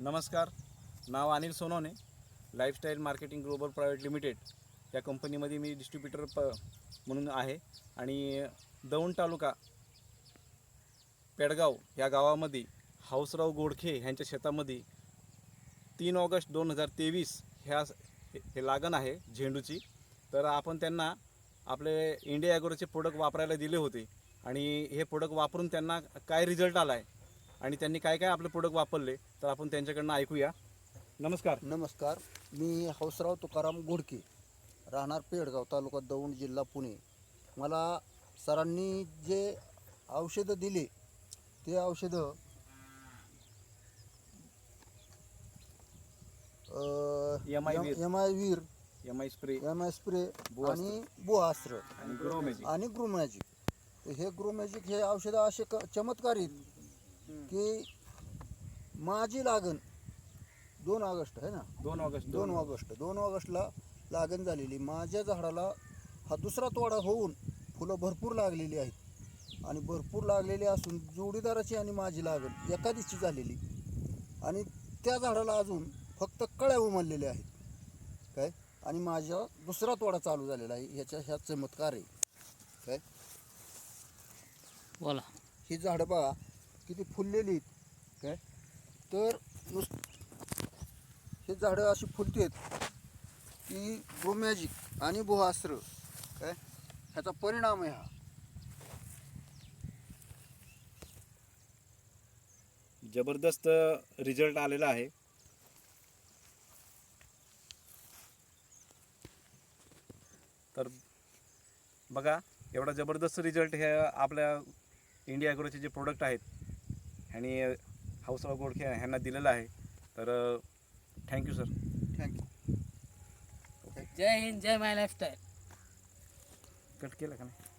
नमस्कार नाव Anil Sonawane lifestyle marketing global private limited या कंपनीमध्ये मी डिस्ट्रीब्युटर प म्हणून आहे. आणि दौंड तालुका पेडगाव या गावामध्ये हाऊसराव गोडखे ह्यांच्या शेतामध्ये तीन ऑगस्ट दोन हजार तेवीस ह्या हे हे लागण आहे झेंडूची. तर आपण त्यांना आपले इंडिया ॲग्रोचे प्रोडक्ट वापरायला दिले होते. आणि हे प्रोडक्ट वापरून त्यांना काय रिझल्ट आला आहे आणि त्यांनी काय काय आपले प्रोडक्ट वापरले तर आपण त्यांच्याकडनं ऐकूया. नमस्कार. नमस्कार. मी हौसराव तुकाराम गोडके राहणार पेडगाव तालुका दौंड जिल्हा पुणे. मला सरांनी जे औषधं दिले ते औषधं MI Veer. M I Veer M I spray M I spray. आणि बुआस्त्र आणि ग्रो मॅजिक आणि ग्रो मॅजिक तर हे ग्रो मॅजिक हे औषधं असे चमत्कार की माझी लागण दोन ऑगस्ट आहे ना? दोन ऑगस्ट दोन ऑगस्ट. दोन ऑगस्टला लागण झालेली. माझ्या झाडाला हा दुसरा तोडा होऊन फुलं भरपूर लागलेली आहेत. आणि भरपूर लागलेली असून जोडीदाराची आणि माझी लागण एका दिवशी झालेली. आणि त्या झाडाला अजून फक्त कळ्या उमललेल्या आहेत. काय? आणि माझ्या दुसरा तोडा चालू झालेला आहे. ह्याच्या ह्या चमत्कार आहे. काय? बोला. ही झाडं बघा. किती फुललेली आहेत काय? तर नुस हे झाडं अशी फुलतेत की ब्रोमॅजिक आणि बोहास्त्र काय? ह्याचा परिणाम आहे हा. जबरदस्त रिझल्ट आलेला आहे. तर बघा एवढा जबरदस्त रिझल्ट हे आपल्या इंडिया ॲग्रोचे जे प्रोडक्ट आहेत आणि हाऊसराव गोडखे ह्यांना दिलेलं आहे. तर thank you sir. Thank you Jai Hind Jai my lifestyle cut केलं का नाही?